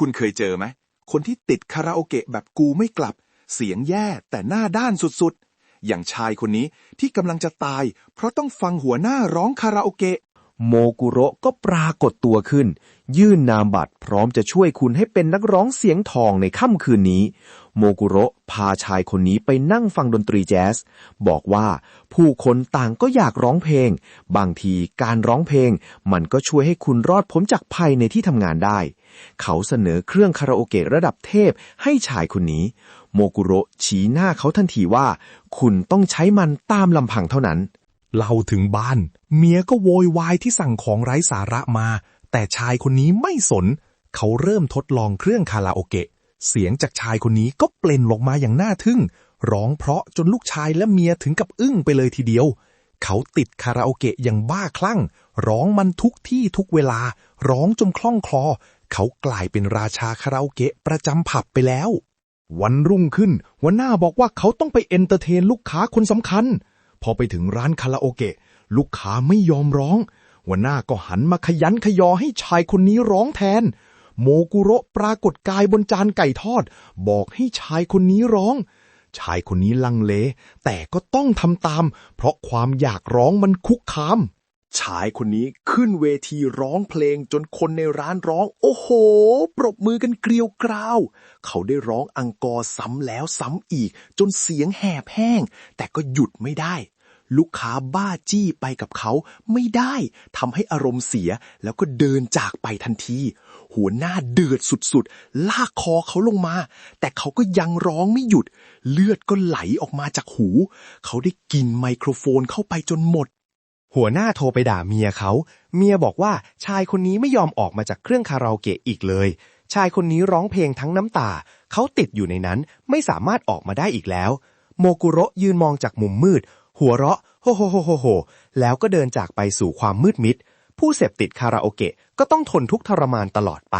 คุณเคยเจอไหม คนที่ติดคาราโอเกะแบบกูไม่กลับ เสียงแย่แต่หน้าด้านสุดๆ อย่างชายคนนี้ที่กำลังจะตาย เพราะต้องฟังหัวหน้าร้องคาราโอเกะ โมกุโระก็ปรากฏตัวขึ้น ยื่นนามบัตรพร้อมจะช่วยคุณให้เป็นนักร้องเสียงทองในค่ำคืนนี้ โมกุโระพาชายคนนี้ไปนั่งฟังดนตรีแจ๊ส บอกว่าผู้คนต่างก็อยากร้องเพลง บางทีการร้องเพลง มันก็ช่วยให้คุณรอดพ้นจากภัยในที่ทำงานได้ เขาเสนอเครื่องคาราโอเกะระดับเทพให้ชายคนนี้ โมกุโระชี้หน้าเขาทันทีว่า คุณต้องใช้มันตามลำพังเท่านั้นเล่าถึงบ้าน เมียก็โวยวายที่สั่งของไร้สาระมา แต่ชายคนนี้ไม่สน เขาเริ่มทดลองเครื่องคาราโอเกะ เสียงจากชายคนนี้ก็เปล่งลงมาอย่างน่าทึ่ง ร้องเพราะจนลูกชายและเมียถึงกับอึ้งไปเลยทีเดียว เขาติดคาราโอเกะอย่างบ้าคลั่ง ร้องมันทุกที่ทุกเวลา ร้องจนคล่องคลอ เขากลายเป็นราชาคาราโอเกะประจำผับไปแล้ว วันรุ่งขึ้นหัวหน้าบอกว่าเขาต้องไปเอนเตอร์เทนลูกค้าคนสำคัญ พอไปถึงร้านคาราโอเกะลูกค้าไม่ยอมร้องหัวหน้าก็หันมาขยันขยอให้ชายคนนี้ร้องแทน โมกุโระปรากฏกายบนจานไก่ทอด บอกให้ชายคนนี้ร้อง ชายคนนี้ลังเล แต่ก็ต้องทำตาม เพราะความอยากร้องมันคุกคาม ชายคนนี้ขึ้นเวทีร้องเพลงจนคนในร้านร้อง โอ้โห ปรบมือกันเกลียวกราว เขาได้ร้องอังกอร์ซ้ำแล้วซ้ำอีก จนเสียงแหบแห้ง แต่ก็หยุดไม่ได้ ลูกค้าบ้าจี้ไปกับเขาไม่ได้ทำให้อารมณ์เสียแล้วก็เดินจากไปทันที หัวหน้าเดือดสุดๆ ลากคอเขาลงมา แต่เขาก็ยังร้องไม่หยุด เลือดก็ไหลออกมาจากหู เขาได้กินไมโครโฟนเข้าไปจนหมด หัวหน้าโทรไปด่าเมียเขา เมียบอกว่าชายคนนี้ไม่ยอมออกมาจากเครื่องคาราโอเกะอีกเลย ชายคนนี้ร้องเพลงทั้งน้ำตา เขาติดอยู่ในนั้นไม่สามารถออกมาได้อีกแล้ว โมกุโระยืนมองจากมุมมืด หัวเราะโฮโฮโฮโฮโฮแล้วก็เดินจากไปสู่ความมืดมิด ผู้เสพติดคาราโอเกะก็ต้องทนทุกข์ทรมานตลอดไป